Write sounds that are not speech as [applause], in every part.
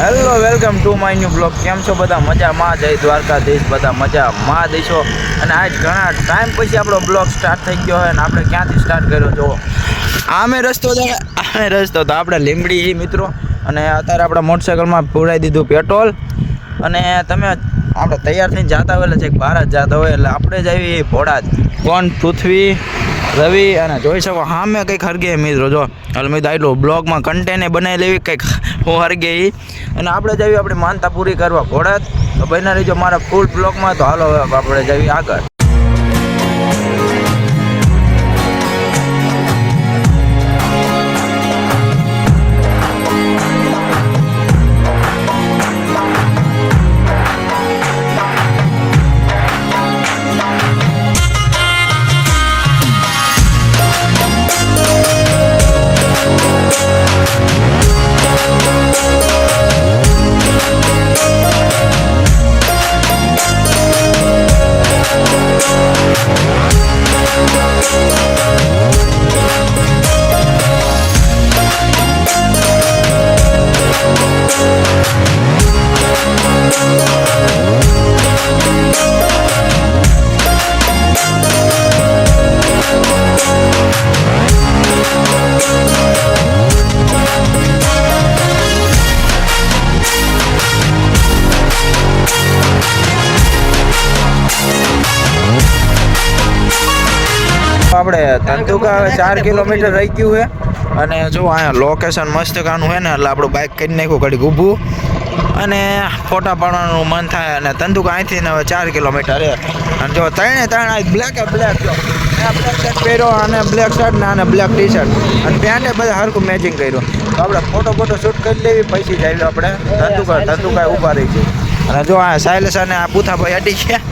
Hello welcome to my new blog કેમ છો બધા? મજામાં? જય દ્વારકાધીશ. બધા મજામાં દેશો. અને આજ ઘણા ટાઈમ પછી આપણો બ્લોગ સ્ટાર્ટ થઈ ગયો હોય અને આપણે ક્યાંથી સ્ટાર્ટ કર્યો? જો આમે રસ્તો આમે રસ્તો તો આપણે લીમડી મિત્રો. અને અત્યારે આપણે મોટરસાઇકલમાં પુરાઈ દીધું પેટ્રોલ અને તમે આપણે તૈયાર થઈને જતા હોય એટલે છે ભારત જતા હોય એટલે આપણે જ આવી ભોળાજ કોણ? પૃથ્વી, રવિ અને જોઈ શકો હા મેં કંઈક હરગે મિત્રો, જો. એટલે મિત્રો આટલું બ્લોગમાં કન્ટેને બનાવી લેવી, કંઈક હું હરગે એ અને આપણે જઈએ આપણી માનતા પૂરી કરવા ભોળાજ તો બના રહીજો મારા ફૂલ બ્લોગમાં તો હાલો આપણે જઈએ આગળ. આપણે ધંધુકા ચાર કિલોમીટર રહી ગયું છે. અને જો અહીંયા લોકેશન મસ્ત કાનું છે ને, એટલે આપણું બાઇક કરી નાખ્યું, ઘડીક ઊભું. અને ફોટા પાડવાનું મન થાય અને ધંધુકા અહીંથી ને હવે ચાર કિલોમીટર છે. અને જો ત્રણે ત્રણ બ્લેક બ્લેક બ્લેક શર્ટ પહેર્યો અને બ્લેક શર્ટ ને અને બ્લેક ટી શર્ટ અને પેન્ટે બધા હરખું મેચિંગ કર્યું. તો આપણે ફોટો ફોટો શૂટ કરી લેવી, પછી જઈ આપણે ધંધુકા ધંધુકા ઊભા રહી છે અને જો આ સાયલેસ અને આ પૂથાભાઈ અટી ગયા.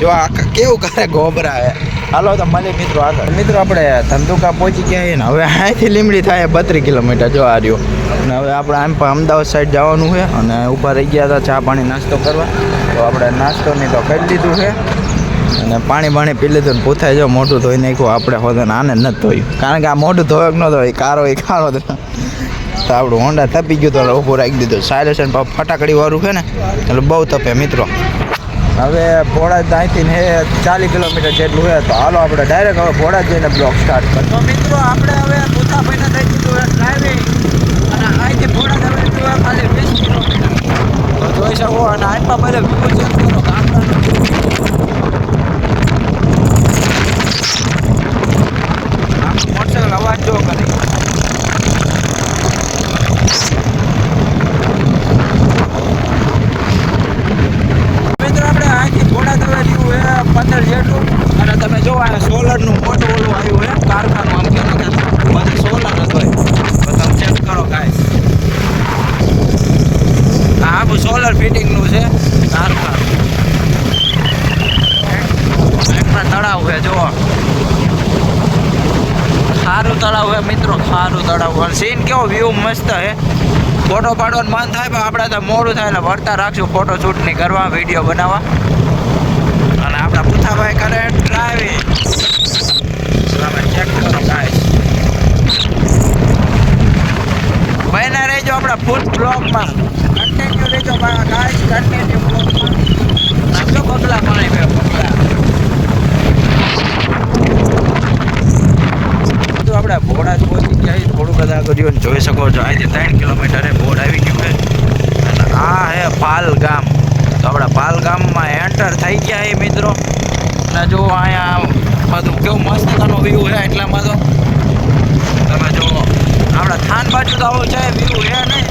જો આ કેવું કરે, ગોબરા હે. હાલો તો મળી મિત્રો આગળ. મિત્રો આપણે ધંધુકા પહોંચી ગયા છીએ ને હવે અહીંથી લીમડી થાય બત્રીસ કિલોમીટર જો આ રહ્યો. અને હવે આપણે આમ પણ અમદાવાદ સાઈડ જવાનું છે અને ઊભા રહી ગયા હતા ચા પાણી નાસ્તો કરવા. તો આપણે નાસ્તો નહીં તો કરી લીધું છે. અને પાણી બાણી પી લીધું ને પૂછાય જો મોઢું ધોઈ નાખ્યું, આપણે હોતે આને નથી ધોયું. કારણ કે આ મોઢું ધોયક ન ધોય કારો એ કારો તો આપણું હોન્ડા તપી ગયું તો ઊભું રાખી દીધું. સાયલેશન ફટાકડી વાળું છે ને, એટલે બહુ તપે મિત્રો. હવે ભોળા અહીંથી ને ચાલીસ કિલોમીટર જેટલું છે તો હાલો આપણે ડાયરેક્ટ હવે ભોળા જઈને બ્લોક સ્ટાર્ટ કરીએ. તો મિત્રો આપણે હવે મુસાફરીને થઈ દીધું ડ્રાઇવિંગ અને અહીંથી ભોળા જવાનું ખાલી વીસ કિલોમીટર. તો જોઈ શકો અને આટલા પહેલાં વ્યૂ ચેક કરો ગામડાનો આપણું મોટરસાઇકલ અવાજ જો કરે મિત્રો આપણે અહીંથી ઘોડા તળે રહ્યું છે પંદર જેટલું અને તમે જો આ સોલરનું મોટું ઓલું આવ્યું છે કારખાનું આમ કહેવાય કે બધું સોલર જ હોય તો તમે ચેક કરો ગાઈસ આ આખું સોલર ફિટિંગનું છે કારખાનું એકમાં તળાવ છે જુઓ. ખારું તળાવ હે મિત્રો, ખારું તળાવ. સીન કેવો વ્યૂ મસ્ત હે. ફોટો પાડવાનું મન થાય, પણ આપણે તો મોડું થાય, એટલે વળતા રાખશું ફોટો શૂટ નહીં કરવા વીડિયો બનાવવા. અને આપણા પૂથાભાઈ કરે ડ્રાઇવિંગ ચેક કરો બહેના રહેજો આપણા ફૂલ બ્લોગમાં કન્ટિન્યુ રહેજો ગાઈસ કન્ટિન્યુ બ્લોગમાં નાખજો બગલા પાણી બે બગલા તો આપણે ભોળા જ પહોંચી ગયા છીએ બધા કર્યું જોઈ શકો છો. અહીંથી ત્રણ કિલોમીટરે બોર્ડ આવી ગયું છે. અને આ હે પાલ ગામ તો આપણે પાલ ગામમાં એન્ટર થઈ ગયા એ મિત્રો. અને જો અહીંયા બધું કેવું મસ્ત તાનો વ્યૂ છે એટલામાં તો. તમે જુઓ. આપણા થાન બાજુ તો આવું છે વ્યૂ હે નહીં.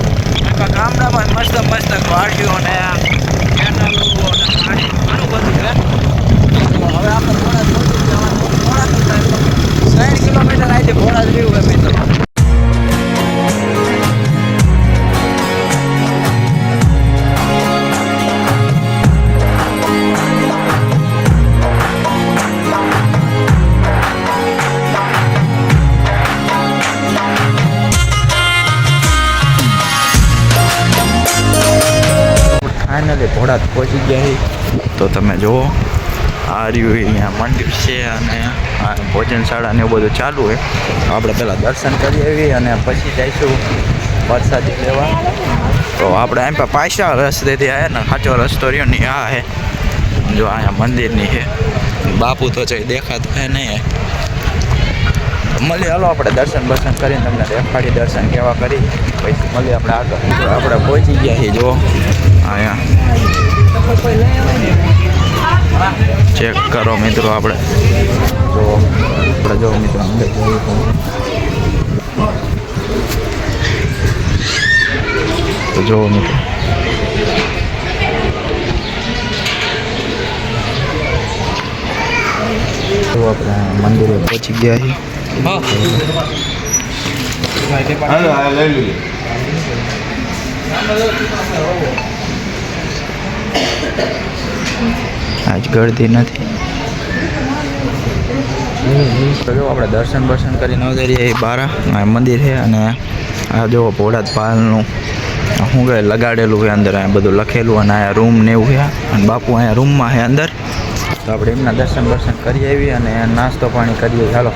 આખા ગામડામાં મસ્ત મસ્ત વાડીઓ ને કેનલો અને ઘણું બધું છે. હવે આપણે થોડા ત્રણ કિલોમીટર અહીંથી ઘોડા જ રહ્યું છે મિત્રો ફાઇનલી ભોળાત પહોંચી ગયા છીએ તો તમે જુઓ આ રહ્યું અહીંયા મંદિર છે અને ભોજનશાળા ને એવું બધું ચાલુ હોય. આપણે પહેલાં દર્શન કરી આવી અને પછી જઈશું વરસાદી લેવા. તો આપણે એમ પાછા રસ્તેથી આવ્યા ને, સાચો રસ્તો રહ્યો ને, આ હે. જો અહીંયા મંદિરની છે બાપુ તો છે, દેખાતો હે નહીં મળી હાલો, આપણે દર્શન બર્શન કરીને તમને દેખાડી, દર્શન કેવા કરી. પછી મળીએ આપણે આગળ. આપણે પહોંચી ગયા છીએ, જો. અહીંયા. ચેક કરો મિત્રો આપણે જો આપણે જો મિત્રો અંદર જઈએ તો. તો જો મિત્રો તો આપણે મંદિરે પહોંચી ગયા છીએ હાલો હા લઈ લઈએ આજ ગળતી નથી. તો આપણે દર્શન બર્શન કરીને ઉતરીએ એ બારા. મંદિર છે અને આ જો ભોળાત પાલનું શું કહે લગાડેલું છે અંદર અહીંયા બધું લખેલું અને અહીંયા રૂમ ને એવું છે. અને બાપુ અહીંયા રૂમમાં છે અંદર. તો આપણે એમના દર્શન બર્શન કરી આવી અને નાસ્તો પાણી કરીએ. ચાલો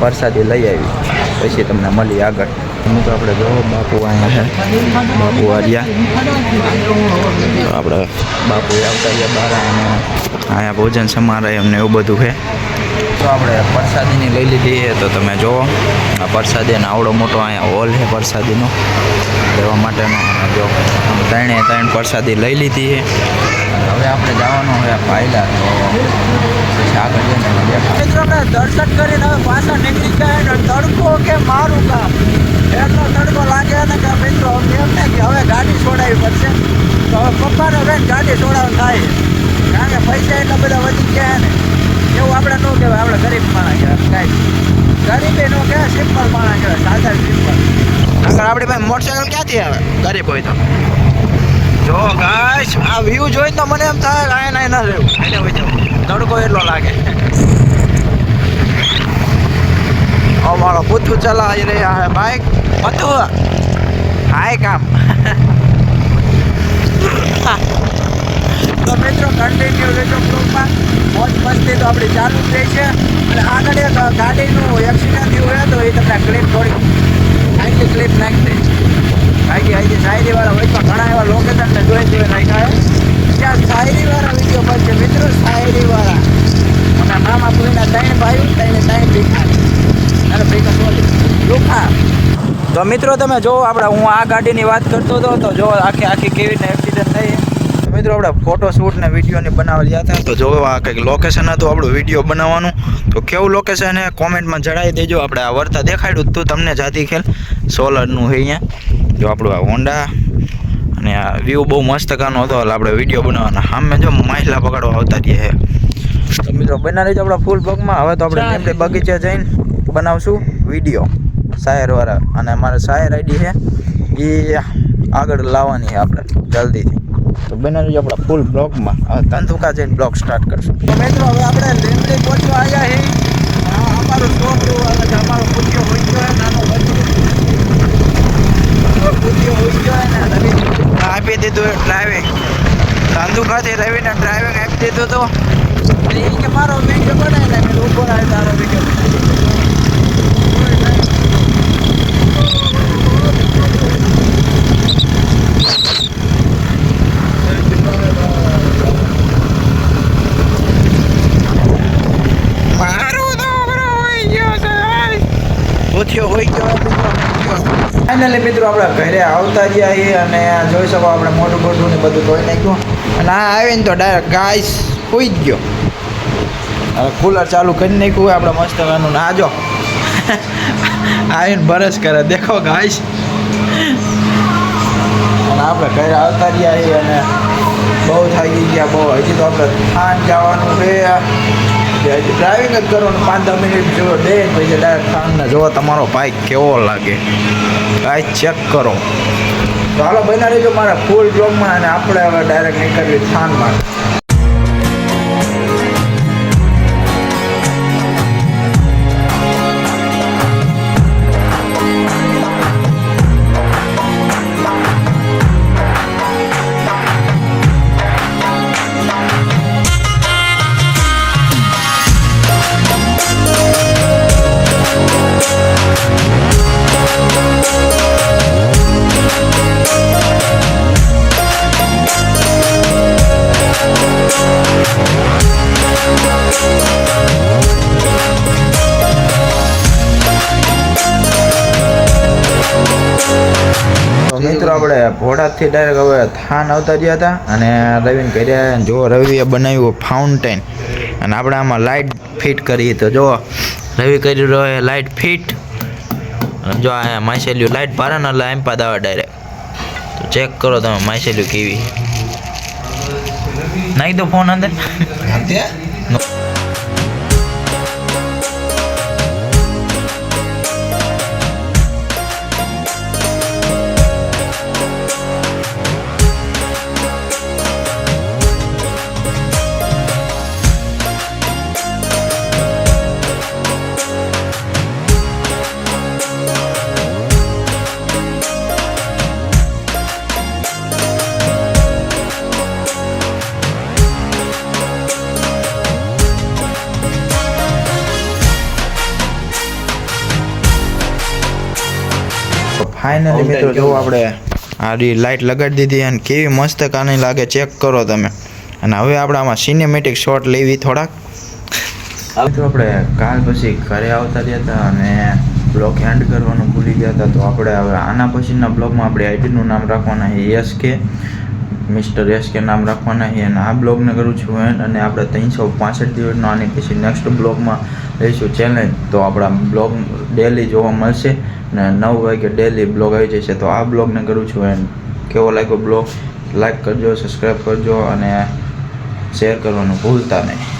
પ્રસાદી લઈ આવી પછી તમને મળી આગળ. એમ તો આપણે જો બાપુ અહીંયા છે. બાપુ આવ્યા આપણે બાપુ આવતા રહ્યા બહાર અને અહીંયા ભોજન સમારાય એમને એવું બધું છે. તો આપણે પ્રસાદીની લઈ લીધી છે. તો તમે જુઓ આ પ્રસાદી આવડો મોટો અહીંયા હોલ છે પ્રસાદીનો. લેવા માટેનો. જો, ત્રણે ત્રણ પ્રસાદી લઈ લીધી છે. હવે આપણે જવાનું હવે પાયલા. તો આગળ જઈને મિત્રો અમે દર્શન કરીને હવે પાછા નીકળી ગયા તડકો કે મારું કામ એટલો તડકો લાગે ને કે મિત્રો એમ ને કે હવે ગાડી છોડાવી પડશે તો હવે પપ્પાને બેન ગાડી છોડાવવાનું થાય. કારણ કે પૈસા એટલા બધા વધી ગયા ને. એવું આપણે ન કહેવાય આપણે ગરીબ માણસ કહેવાય, કાંઈ ગરીબે નો કહેવાય સિમ્પલ માણસ કહેવાય સાદા સિમ્પલ આગળ આપણી પાસે મોટરસાયકલ ક્યાંથી આવે? ગરીબ હોય તો. જો ગાઈસ, આ વ્યૂ જોઈને તો મને એમ થાય આયા ના રહેવું. આને તડકો એટલો લાગે. અમારો પુથુ ચલાવી રહ્યા હે બાઈક બધું. હાય કામ. તો મિત્રો કન્ટિન્યુ રહેજો ગ્રુપમાં મોજ મસ્તી તો આપણી ચાલુ જ રહી છે. અને આગળ એક ગાડીનું એક્સિડન્ટ થયું હોય તો એ તમને ક્લિપ થોડી આટલી ક્લિપ નાખી કારણ કે અહીંથી શાયરીવાળા હોય તો ઘણા એવા લોકેશનને જોઈ જોઈ નાખ્યા છે ત્યાં શાયરીવાળા વીડિયો બનશે મિત્રો, શાયરીવાળા. અને નામ આપણને ત્રણ ભાઈ ત્રણ ત્રણ ભીખા અને ભીખા સોલી લુખા. તો મિત્રો, તમે જો આપણે, હું આ ગાડીની વાત કરતો હતો, તો જો આખી આખી કેવી રીતે એક્સિડન્ટ થઈ. મિત્રો આપણે ફોટો શૂટ ને વિડીયોની બનાવવા ગયા હતા તો જો આ કંઈક લોકેશન હતું આપણું વીડિયો બનાવવાનું. તો કેવું લોકેશન હે કોમેન્ટમાં જણાવી દેજો. આપણે આ વર્તા દેખાડ્યું હતું તમને જાતી ખેલ સોલરનું છે અહીંયા. જો આપણું આ હોન્ડા અને આ વ્યૂ બહુ મસ્ત કાનો હતો. એટલે આપણે વીડિયો બનાવવાના. સામે જો માહિલા પકડવા આવતા રહીએ છે. તો મિત્રો બના લેજો આપણા ફૂલ પગમાં. હવે તો આપણે લીમડી બગીચા જઈને બનાવશું વીડિયો શાયરવાળા અને અમારે શાયર આઈડી છે. એ આગળ લાવવાની આપણે જલ્દીથી. તો બના રહીજો આપણા ફૂલ બ્લોગમાં તંતુકા જઈને બ્લોગ સ્ટાર્ટ કરશું. તો મિત્રો, હવે આપણે લીમડી પહોંચવા આવ્યા છીએ અમારું છોકરું અને અમારો પૂછ્યો હોય ગયો નાનો પૂછ્યો હોય ગયો ને રવિ આપી દીધું ડ્રાઇવિંગ તંદુકાથી રવિને ડ્રાઇવિંગ આપી દીધું તો. એ કે મારો વીડિયો બનાવી લે મેં ઊભો રહે, તારો વીડિયો પૂછ્યો હોય ગયો ફાઇનલી મિત્રો આપણે ઘરે આવતા છીએ અને જોઈ શકો આપણે મોટું મોટું ને બધું ધોઈ નાખ્યું. અને આ આવીને તો ડાયરેક્ટ ગાઈસ હોઈ જ ગયો. હવે કુલર ચાલુ કરી નાખ્યું આપણે મસ્ત ગાનું ના જો. [laughs] આવીને બરસ કરે. દેખો ગાઈસ અને આપણે ઘરે આવતા રહ્યા છીએ અને બહુ થાકી ગયા બહુ. હજી તો આપણે થાન જવાનું છે. ડ્રાઇવિંગ જ કરવાનું પાંચ દસ મિનિટ જો દે પછી ડાયરેક્ટ ખાંડને જોવો તમારો બાઇક કેવો લાગે. ભાઈ ચેક કરો. તો હાલો બના રહેજો મારા ફૂલ બ્લોગમાં અને આપણે હવે ડાયરેક્ટ નીકળીએ થાનમાં ભોડાથી ડાયરેક્ટ હવે થાન આવતા રહ્યા હતા અને રવિને કર્યા જો રવિએ બનાવ્યું ફાઉન્ટેન અને આપણે આમાં લાઇટ ફિટ કરી. તો જો રવિ કરી રહ્યો છે લાઇટ ફિટ અને જો આ માઇસેલ્યુ લાઇટ ભારે ને એટલે એમ પાદ આવે ડાયરેક્ટ તો ચેક કરો તમે માઇસેલ્યુ કેવી નાખી દો ફોન અંદર. ફાઇનલી મિત્રો જો આપણે આડી લાઇટ લગાડી દીધી અને કેવી મસ્ત કાની લાગે ચેક કરો તમે. અને હવે આપણે આમાં સિનેમેટિક શોટ લેવી થોડાક. મિત્રો આપણે કાલ પછી ઘરે આવતા રહ્યા હતા અને બ્લોગ હેન્ડ કરવાનું ભૂલી ગયા હતા. તો આપણે હવે આના પછીના બ્લોગમાં આપણે આઈડીનું નામ રાખવાના છે યસ કે મિસ્ટર યસ કે નામ રાખવાના છે. અને આ બ્લોગને કરું છું એન અને આપણે ત્રણસો પાસઠ દિવસનો આની પછી નેક્સ્ટ બ્લોગમાં લઈશું ચેલેન્જ તો આપણા બ્લોગ ડેલી જોવા મળશે. અને નવ વાગે ડેલી બ્લોગ આવી જશે તો આ બ્લોગને કરું છું એન્ડ કેવો લાગ્યો બ્લોગ લાઈક કરજો સબસ્ક્રાઈબ કરજો અને શેર કરવાનું ભૂલતા નહીં.